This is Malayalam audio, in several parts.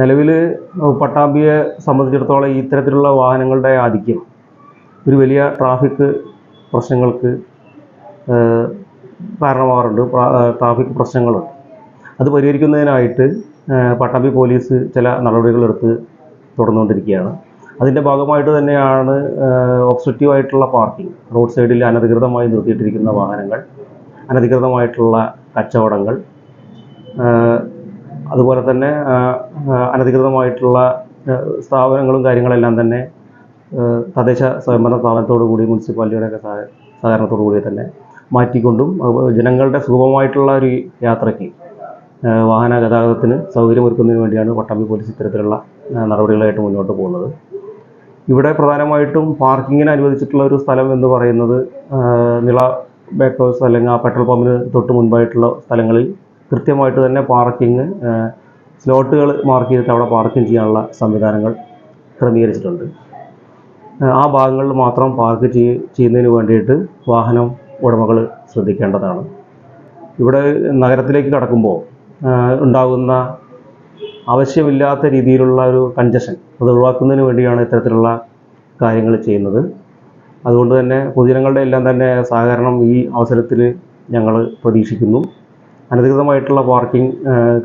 നിലവിൽ പട്ടാമ്പിയെ സംബന്ധിച്ചിടത്തോളം ഇത്തരത്തിലുള്ള വാഹനങ്ങളുടെ ആധിക്യം ഒരു വലിയ ട്രാഫിക് പ്രശ്നങ്ങൾക്ക് കാരണമാകാറുണ്ട് ട്രാഫിക് പ്രശ്നങ്ങളുണ്ട്. അത് പരിഹരിക്കുന്നതിനായിട്ട് പട്ടാമ്പി പോലീസ് ചില നടപടികളെടുത്ത് തുടർന്നുകൊണ്ടിരിക്കുകയാണ്. അതിന്റെ ഭാഗമായിട്ട് തന്നെയാണ് ഒബ്സ്ട്രക്റ്റീവായിട്ടുള്ള പാർക്കിംഗ് റോഡ് സൈഡിൽ അനധികൃതമായി നിർത്തിയിട്ടിരിക്കുന്ന വാഹനങ്ങൾ അനധികൃതമായിട്ടുള്ള കച്ചവടങ്ങൾ അതുപോലെ തന്നെ അനധികൃതമായിട്ടുള്ള സ്ഥാപനങ്ങളും കാര്യങ്ങളെല്ലാം തന്നെ തദ്ദേശ സ്വയംഭരണ സ്ഥാപനത്തോടു കൂടി മുനിസിപ്പാലിറ്റിയുടെയൊക്കെ സഹ സഹകരണത്തോടു കൂടി തന്നെ മാറ്റിക്കൊണ്ടും ജനങ്ങളുടെ സുഗമമായിട്ടുള്ള ഒരു യാത്രയ്ക്ക് വാഹന ഗതാഗതത്തിന് സൗകര്യമൊരുക്കുന്നതിന് വേണ്ടിയാണ് പട്ടാമ്പി പോലീസ് ഇത്തരത്തിലുള്ള നടപടികളായിട്ട് മുന്നോട്ട് പോകുന്നത്. ഇവിടെ പ്രധാനമായിട്ടും പാർക്കിങ്ങിന് അനുവദിച്ചിട്ടുള്ള ഒരു സ്ഥലം എന്ന് പറയുന്നത് നിള ബേക്ക് ഹൗസ് അല്ലെങ്കിൽ ആ പെട്രോൾ പമ്പിന് തൊട്ട് മുൻപായിട്ടുള്ള സ്ഥലങ്ങളിൽ കൃത്യമായിട്ട് തന്നെ പാർക്കിങ് സ്ലോട്ടുകൾ മാർക്ക് ചെയ്തിട്ട് അവിടെ പാർക്കിംഗ് ചെയ്യാനുള്ള സംവിധാനങ്ങൾ ക്രമീകരിച്ചിട്ടുണ്ട്. ആ ഭാഗങ്ങളിൽ മാത്രം പാർക്ക് ചെയ് ചെയ്യുന്നതിന് വേണ്ടിയിട്ട് വാഹനം ഉടമകൾ ശ്രദ്ധിക്കേണ്ടതാണ്. ഇവിടെ നഗരത്തിലേക്ക് കടക്കുമ്പോൾ ഉണ്ടാകുന്ന ആവശ്യമില്ലാത്ത രീതിയിലുള്ള ഒരു കൺജഷൻ അത് ഒഴിവാക്കുന്നതിന് വേണ്ടിയാണ് ഇത്തരത്തിലുള്ള കാര്യങ്ങൾ ചെയ്യുന്നത്. അതുകൊണ്ട് തന്നെ പൊതുജനങ്ങളുടെ എല്ലാം തന്നെ സഹകരണം ഈ അവസരത്തിൽ ഞങ്ങൾ പ്രതീക്ഷിക്കുന്നു. അനധികൃതമായിട്ടുള്ള പാർക്കിംഗ്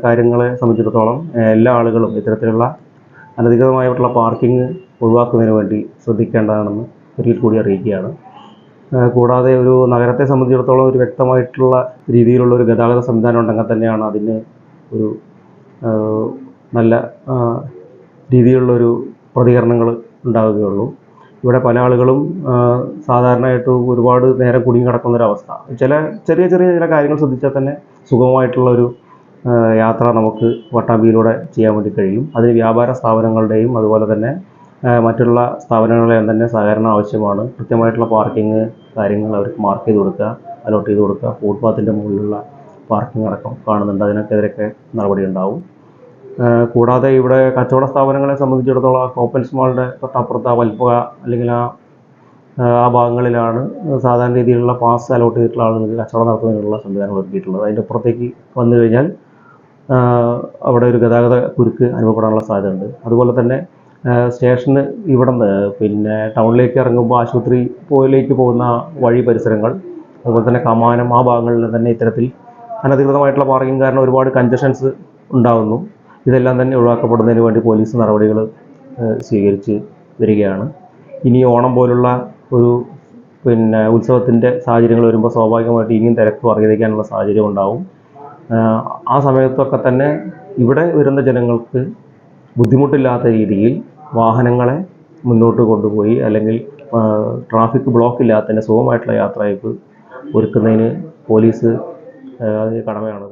കാര്യങ്ങളെ സംബന്ധിച്ചിടത്തോളം എല്ലാ ആളുകളും ഇത്തരത്തിലുള്ള അനധികൃതമായിട്ടുള്ള പാർക്കിംഗ് ഒഴിവാക്കുന്നതിന് വേണ്ടി ശ്രദ്ധിക്കേണ്ടതാണെന്ന് ഒരിക്കൽ കൂടി അറിയിക്കുകയാണ്. കൂടാതെ ഒരു നഗരത്തെ സംബന്ധിച്ചിടത്തോളം ഒരു വ്യക്തമായിട്ടുള്ള രീതിയിലുള്ള ഒരു ഗതാഗത സംവിധാനം ഉണ്ടെങ്കിൽ തന്നെയാണ് അതിന് ഒരു നല്ല രീതിയിലുള്ളൊരു പ്രതികരണങ്ങൾ ഉണ്ടാവുകയുള്ളൂ. ഇവിടെ പല ആളുകളും സാധാരണയായിട്ട് ഒരുപാട് നേരം കുടുങ്ങി അവസ്ഥ ചില ചെറിയ ചെറിയ ചില കാര്യങ്ങൾ ശ്രദ്ധിച്ചാൽ തന്നെ സുഗമമായിട്ടുള്ള ഒരു യാത്ര നമുക്ക് വട്ടാമ്പിയിലൂടെ ചെയ്യാൻ വേണ്ടി കഴിയും. അതിന് വ്യാപാര സ്ഥാപനങ്ങളുടെയും അതുപോലെ തന്നെ മറ്റുള്ള സ്ഥാപനങ്ങളുടെയും തന്നെ സഹകരണം ആവശ്യമാണ്. കൃത്യമായിട്ടുള്ള പാർക്കിംഗ് കാര്യങ്ങൾ അവർക്ക് മാർക്ക് ചെയ്ത് കൊടുക്കുക അലോട്ട് ചെയ്ത് കൊടുക്കുക. ഫുട്പാത്തിന്റെ മുകളിലുള്ള പാർക്കിംഗ് അടക്കം കാണുന്നുണ്ട്. അതിനൊക്കെതിരൊക്കെ നടപടി ഉണ്ടാവും കൂടാതെ ഇവിടെ കച്ചവട സ്ഥാപനങ്ങളെ സംബന്ധിച്ചിടത്തോളം കോപ്പൻസ് മാളിന്റെ തൊട്ടപ്പുറത്ത് ആ വൽപ്പുക അല്ലെങ്കിൽ ആ ആ ഭാഗങ്ങളിലാണ് സാധാരണ രീതിയിലുള്ള പാസ് അലോട്ട് ചെയ്തിട്ടുള്ള ആളുകൾക്ക് കച്ചവടം നടത്തുന്നതിനുള്ള സംവിധാനം ഒരുക്കിയിട്ടുള്ളത്. അതിന്റെ പുറത്തേക്ക് വന്നു കഴിഞ്ഞാൽ അവിടെ ഒരു ഗതാഗത കുരുക്ക് അനുഭവപ്പെടാനുള്ള സാധ്യതയുണ്ട്. അതുപോലെ തന്നെ സ്റ്റേഷന് ഇവിടെ നിന്ന് പിന്നെ ടൗണിലേക്ക് ഇറങ്ങുമ്പോൾ ആശുപത്രി പോയിലേക്ക് പോകുന്ന വഴി പരിസരങ്ങൾ അതുപോലെ തന്നെ കമാനം ആ ഭാഗങ്ങളിൽ തന്നെ ഇത്തരത്തിൽ അനധികൃതമായിട്ടുള്ള പാർക്കിംഗ് കാരണം ഒരുപാട് കഞ്ചഷൻസ് ഉണ്ടാകുന്നു ഇതെല്ലാം തന്നെ ഒഴിവാക്കപ്പെടുന്നതിന് വേണ്ടി പോലീസ് നടപടികൾ സ്വീകരിച്ച് വരികയാണ്. ഇനി ഓണം പോലുള്ള ഒരു പിന്നെ ഉത്സവത്തിന്റെ സാഹചര്യങ്ങൾ വരുമ്പോൾ സ്വാഭാവികമായിട്ട് ഇനിയും തിരക്ക് വർദ്ധിക്കാനുള്ള സാഹചര്യം ഉണ്ടാവും. ആ സമയത്തൊക്കെ തന്നെ ഇവിടെ വരുന്ന ജനങ്ങൾക്ക് ബുദ്ധിമുട്ടില്ലാത്ത രീതിയിൽ വാഹനങ്ങളെ മുന്നോട്ട് കൊണ്ടുപോയി അല്ലെങ്കിൽ ട്രാഫിക് ബ്ലോക്ക് ഇല്ലാത്തതിന് സുഖമായിട്ടുള്ള യാത്രയയപ്പ് ഒരുക്കുന്നതിന് പോലീസ് കടമയാണ്.